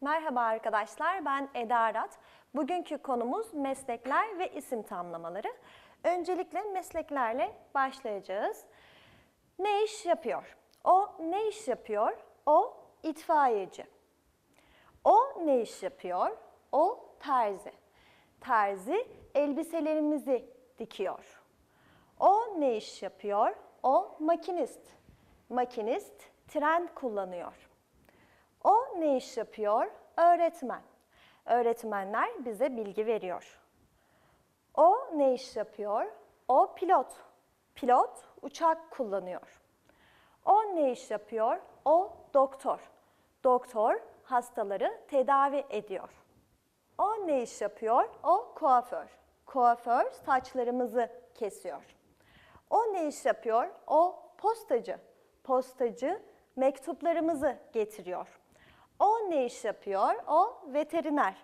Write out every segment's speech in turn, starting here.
Merhaba arkadaşlar, ben Eda Arat. Bugünkü konumuz meslekler ve isim tamlamaları. Öncelikle mesleklerle başlayacağız. Ne iş yapıyor? O ne iş yapıyor? O itfaiyeci. O ne iş yapıyor? O terzi. Terzi elbiselerimizi dikiyor. O ne iş yapıyor? O makinist. Makinist tren kullanıyor. O ne iş yapıyor? Öğretmen. Öğretmenler bize bilgi veriyor. O ne iş yapıyor? O pilot. Pilot uçak kullanıyor. O ne iş yapıyor? O doktor. Doktor hastaları tedavi ediyor. O ne iş yapıyor? O kuaför. Kuaför saçlarımızı kesiyor. O ne iş yapıyor? O postacı. Postacı mektuplarımızı getiriyor. O ne iş yapıyor? O veteriner.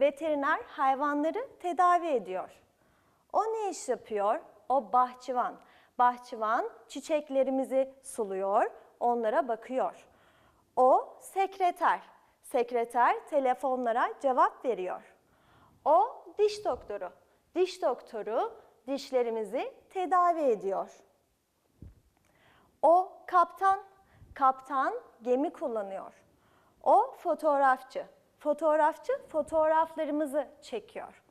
Veteriner hayvanları tedavi ediyor. O ne iş yapıyor? O bahçıvan. Bahçıvan çiçeklerimizi suluyor, onlara bakıyor. O sekreter. Sekreter telefonlara cevap veriyor. O diş doktoru. Diş doktoru dişlerimizi tedavi ediyor. O kaptan. Kaptan gemi kullanıyor. O fotoğrafçı. Fotoğrafçı fotoğraflarımızı çekiyor.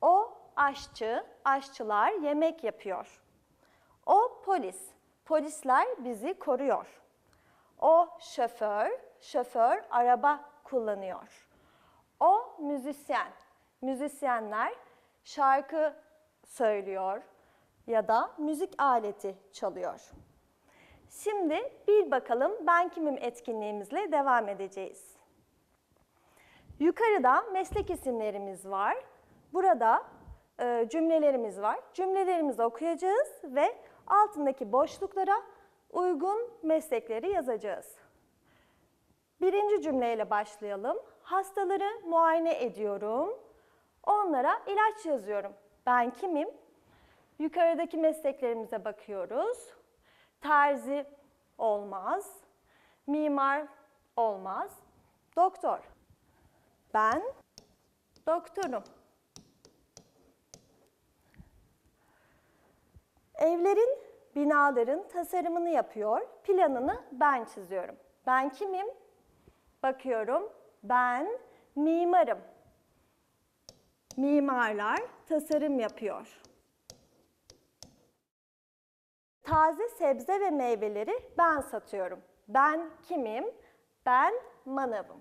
O aşçı, aşçılar yemek yapıyor. O polis, polisler bizi koruyor. O şoför, şoför araba kullanıyor. O müzisyen, müzisyenler şarkı söylüyor ya da müzik aleti çalıyor. Şimdi bir bakalım ben kimim etkinliğimizle devam edeceğiz. Yukarıda meslek isimlerimiz var. Burada e, cümlelerimiz var. Cümlelerimizi okuyacağız ve altındaki boşluklara uygun meslekleri yazacağız. Birinci cümleyle başlayalım. Hastaları muayene ediyorum. Onlara ilaç yazıyorum. Ben kimim? Yukarıdaki mesleklerimize bakıyoruz. Terzi olmaz. Mimar olmaz. Doktor. Ben doktorum. Evlerin, binaların tasarımını yapıyor, planını ben çiziyorum. Ben kimim? Bakıyorum. Ben mimarım. Mimarlar tasarım yapıyor. Taze sebze ve meyveleri ben satıyorum. Ben kimim? Ben manavım.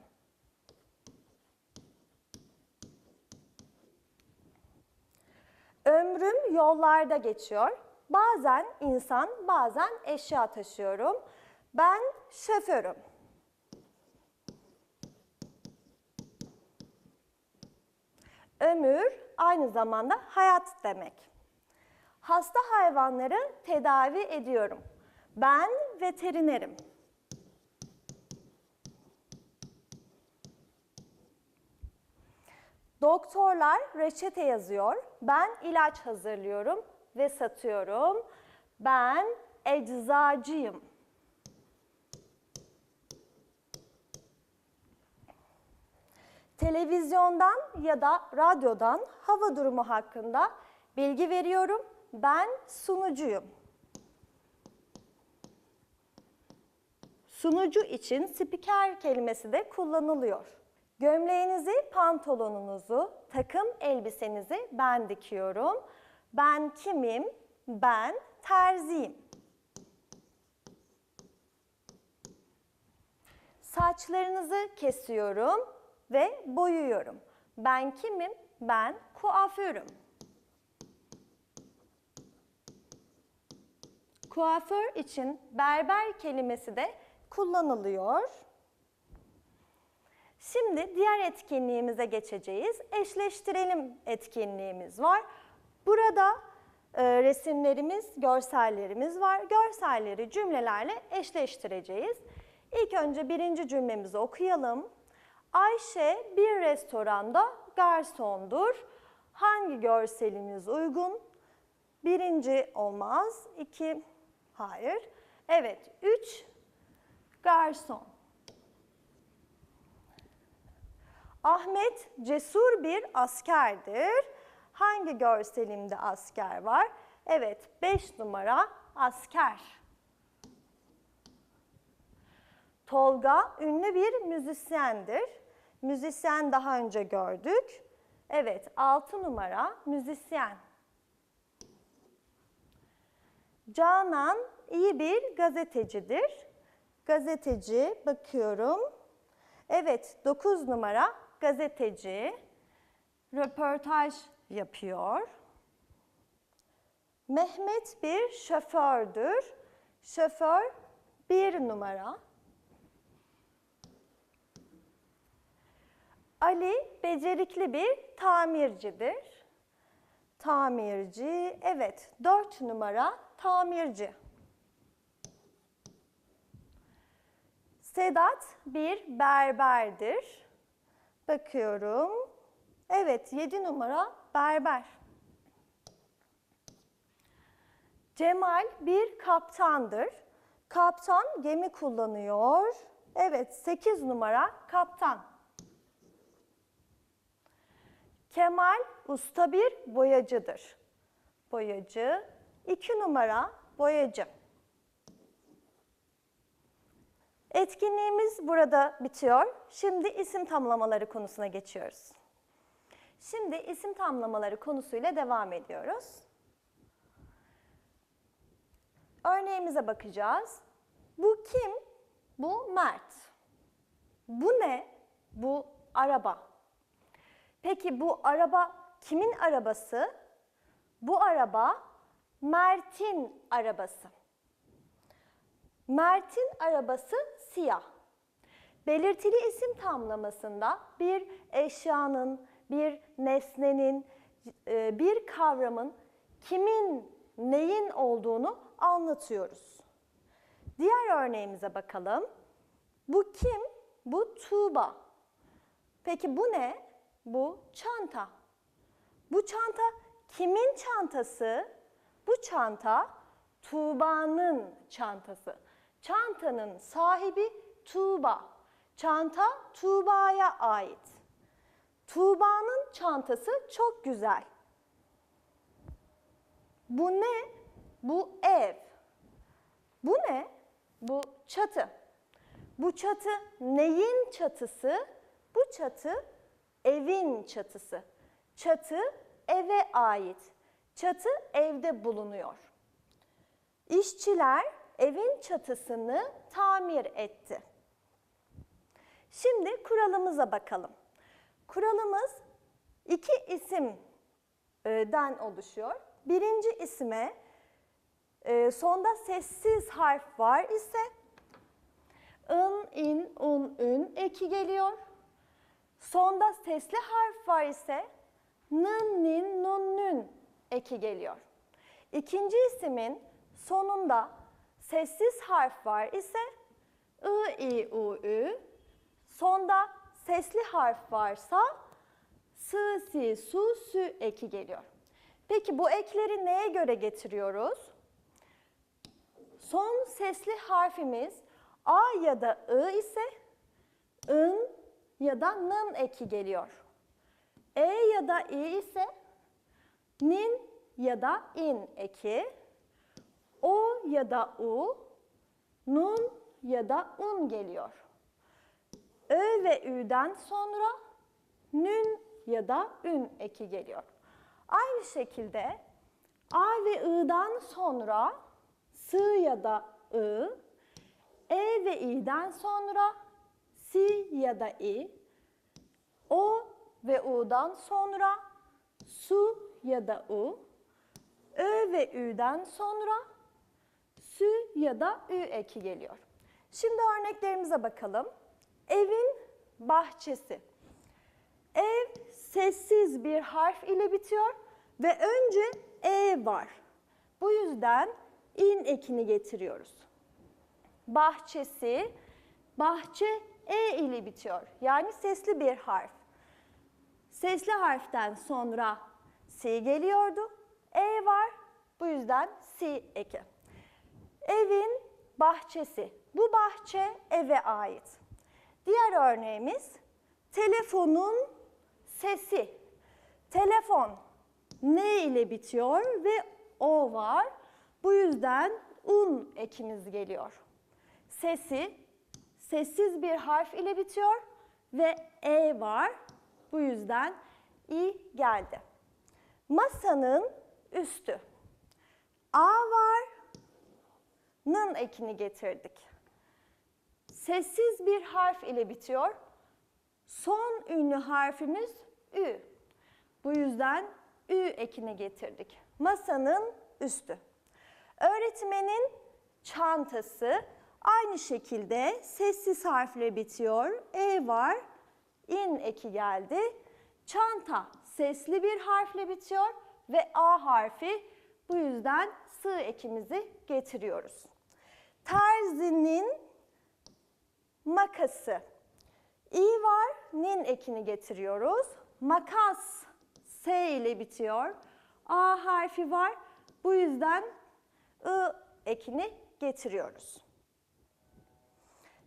Ömrüm yollarda geçiyor. Bazen insan, bazen eşya taşıyorum. Ben şoförüm. Ömür aynı zamanda hayat demek. Hasta hayvanları tedavi ediyorum. Ben veterinerim. Doktorlar reçete yazıyor. Ben ilaç hazırlıyorum ve satıyorum. Ben eczacıyım. Televizyondan ya da radyodan hava durumu hakkında bilgi veriyorum. Ben sunucuyum. Sunucu için spiker kelimesi de kullanılıyor. Gömleğinizi, pantolonunuzu, takım elbisenizi ben dikiyorum. Ben kimim? Ben terziyim. Saçlarınızı kesiyorum ve boyuyorum. Ben kimim? Ben kuaförüm. Kuaför için berber kelimesi de kullanılıyor. Şimdi diğer etkinliğimize geçeceğiz. Eşleştirelim etkinliğimiz var. Burada e, resimlerimiz, görsellerimiz var. Görselleri cümlelerle eşleştireceğiz. İlk önce birinci cümlemizi okuyalım. Ayşe bir restoranda garsondur. Hangi görselimiz uygun? Birinci olmaz. İki, hayır. Evet, üç, garson. Ahmet cesur bir askerdir. Hangi görselimde asker var? Evet, 5 numara asker. Tolga ünlü bir müzisyendir. Müzisyen daha önce gördük. Evet, 6 numara müzisyen. Canan iyi bir gazetecidir. Gazeteci bakıyorum. Evet, 9 numara gazeteci. Röportaj yapıyor. Mehmet bir şofördür. Şoför bir numara. Ali becerikli bir tamircidir. Tamirci, evet dört numara tamirci. Sedat bir berberdir. Bakıyorum. Evet, 7 numara berber. Cemal bir kaptandır. Kaptan gemi kullanıyor. Evet, 8 numara kaptan. Kemal usta bir boyacıdır. Boyacı. 2 numara boyacı. Etkinliğimiz burada bitiyor. Şimdi isim tamlamaları konusuna geçiyoruz. Şimdi isim tamlamaları konusuyla devam ediyoruz. Örneğimize bakacağız. Bu kim? Bu Mert. Bu ne? Bu araba. Peki bu araba kimin arabası? Bu araba Mert'in arabası. Mert'in arabası siyah. Belirtili isim tamlamasında bir eşyanın, bir nesnenin, e, bir kavramın kimin, neyin olduğunu anlatıyoruz. Diğer örneğimize bakalım. Bu kim? Bu Tuğba. Peki bu ne? Bu çanta. Bu çanta kimin çantası? Bu çanta Tuğba'nın çantası. Çantanın sahibi Tuğba. Çanta Tuğba'ya ait. Tuğba'nın çantası çok güzel. Bu ne? Bu ev. Bu ne? Bu çatı. Bu çatı neyin çatısı? Bu çatı evin çatısı. Çatı eve ait. Çatı evde bulunuyor. İşçiler evin çatısını tamir etti. Şimdi kuralımıza bakalım. Kuralımız iki isimden oluşuyor. Birinci isme e, sonda sessiz harf var ise ın, in, un, ün eki geliyor. Sonda sesli harf var ise nın, nin, nun, nün eki geliyor. İkinci isimin sonunda sessiz harf var ise ı, i, u, ü. Sonda sesli harf varsa sı, si, su, sü eki geliyor. Peki bu ekleri neye göre getiriyoruz? Son sesli harfimiz a ya da ı ise ın ya da nın eki geliyor. E ya da i ise nin ya da in eki. O ya da u, nun ya da un geliyor. Ö ve ü'den sonra nün ya da ün eki geliyor. Aynı şekilde a ve i'dan sonra sı ya da ı, e ve i'den sonra si ya da i, o ve u'dan sonra su ya da u, ö ve ü'den sonra sü ya da ü eki geliyor. Şimdi örneklerimize bakalım. Evin bahçesi. Ev sessiz bir harf ile bitiyor ve önce e var. Bu yüzden in ekini getiriyoruz. Bahçesi, bahçe e ile bitiyor. Yani sesli bir harf. Sesli harften sonra si geliyordu. E var. Bu yüzden si eki. Evin bahçesi. Bu bahçe eve ait. Diğer örneğimiz telefonun sesi. Telefon ne ile bitiyor ve o var. Bu yüzden un ekimiz geliyor. Sesi sessiz bir harf ile bitiyor ve e var. Bu yüzden i geldi. Masanın üstü. A var. Nın ekini getirdik. Sessiz bir harf ile bitiyor. Son ünlü harfimiz ü. Bu yüzden ü ekini getirdik. Masanın üstü. Öğretmenin çantası aynı şekilde sessiz harfle bitiyor. E var. İn eki geldi. Çanta sesli bir harfle bitiyor ve A harfi bu yüzden sığ ekimizi getiriyoruz. Terzinin makası. İ var, nin ekini getiriyoruz. Makas, S ile bitiyor. A harfi var. Bu yüzden I ekini getiriyoruz.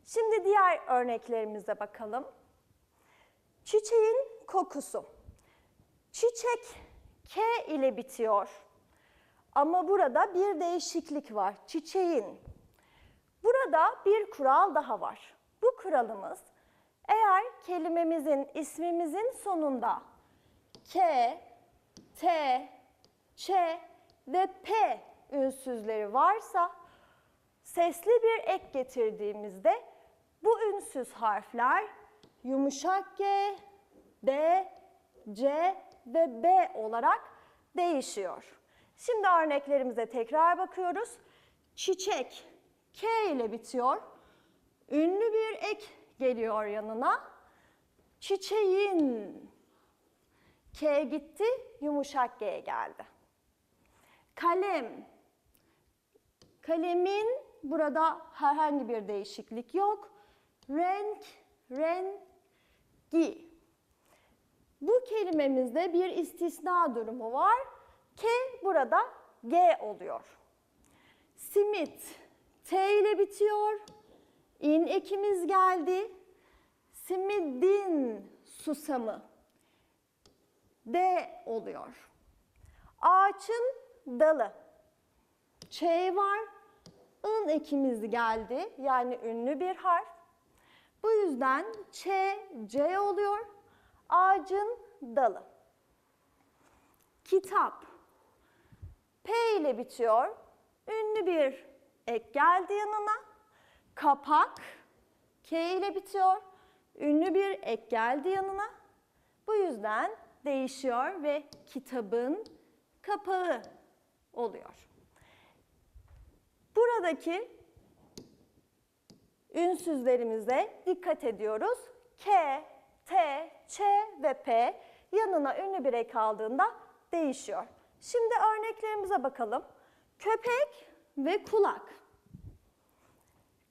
Şimdi diğer örneklerimize bakalım. Çiçeğin kokusu. Çiçek K ile bitiyor. Ama burada bir değişiklik var. Çiçeğin. Burada bir kural daha var. Bu kuralımız eğer kelimemizin, ismimizin sonunda K, T, Ç ve P ünsüzleri varsa sesli bir ek getirdiğimizde bu ünsüz harfler yumuşak G, D, C ve B olarak değişiyor. Şimdi örneklerimize tekrar bakıyoruz. Çiçek K ile bitiyor. Ünlü bir ek geliyor yanına. Çiçeğin K gitti, yumuşak G geldi. Kalem. Kalemin burada herhangi bir değişiklik yok. Renk, rengi. Bu kelimemizde bir istisna durumu var. K burada G oluyor. Simit T ile bitiyor. İn ekimiz geldi. Simidin susamı D oluyor. Ağaçın dalı. Ç var. ın ekimiz geldi. Yani ünlü bir harf. Bu yüzden Ç, C oluyor. Ağacın dalı. Kitap. P ile bitiyor. Ünlü bir ek geldi yanına. Kapak. K ile bitiyor. Ünlü bir ek geldi yanına. Bu yüzden değişiyor ve kitabın kapağı oluyor. Buradaki ünsüzlerimize dikkat ediyoruz. K, T, Ç ve P yanına ünlü bir ek aldığında değişiyor. Şimdi örneklerimize bakalım. Köpek ve kulak.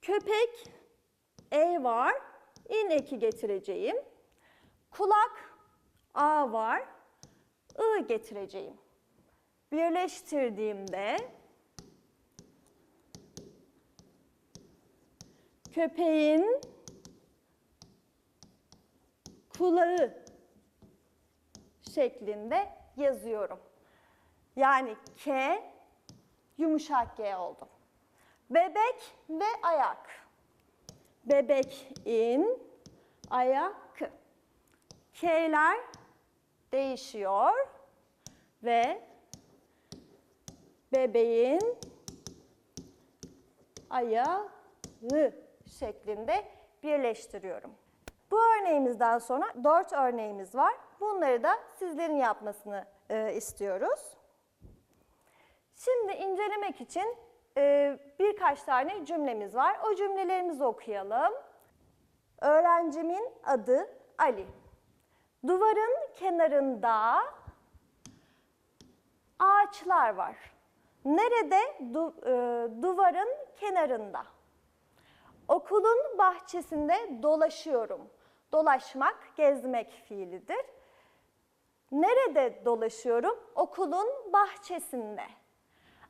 Köpek E var. İn eki getireceğim. Kulak A var. I getireceğim. Birleştirdiğimde köpeğin kulağı şeklinde yazıyorum. Yani K yumuşak G oldu. Bebek ve ayak. Bebek in, ayak. K'ler değişiyor ve bebeğin ayağı şeklinde birleştiriyorum. Bu örneğimizden sonra dört örneğimiz var. Bunları da sizlerin yapmasını e, istiyoruz. Şimdi incelemek için e, birkaç tane cümlemiz var. O cümlelerimizi okuyalım. Öğrencimin adı Ali. Duvarın kenarında ağaçlar var. Nerede? Du, e, duvarın kenarında. Okulun bahçesinde dolaşıyorum. Dolaşmak, gezmek fiilidir. Nerede dolaşıyorum? Okulun bahçesinde.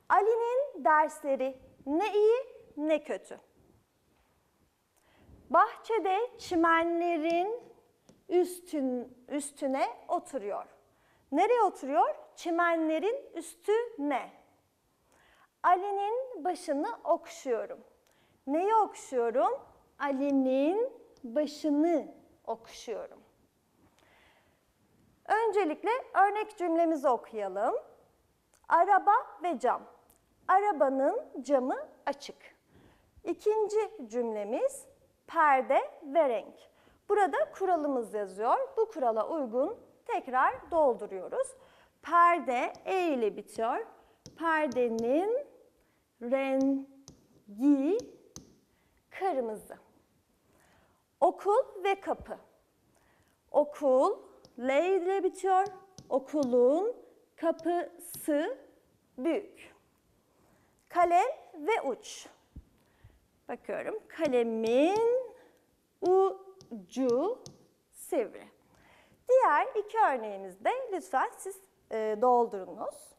Ali'nin dersleri ne iyi ne kötü. Bahçede çimenlerin üstün, üstüne oturuyor. Nereye oturuyor? Çimenlerin üstüne. Ali'nin başını okşuyorum. Neyi okşuyorum? Ali'nin başını okşuyorum. Öncelikle örnek cümlemizi okuyalım. Araba ve cam. Arabanın camı açık. İkinci cümlemiz perde ve renk. Burada kuralımız yazıyor. Bu kurala uygun tekrar dolduruyoruz. Perde E ile bitiyor. Perdenin rengi kırmızı. Okul ve kapı. Okul L ile bitiyor. Okulun kapısı büyük. Kalem ve uç. Bakıyorum. Kalemin ucu sivri. Diğer iki örneğimizde lütfen siz e, doldurunuz.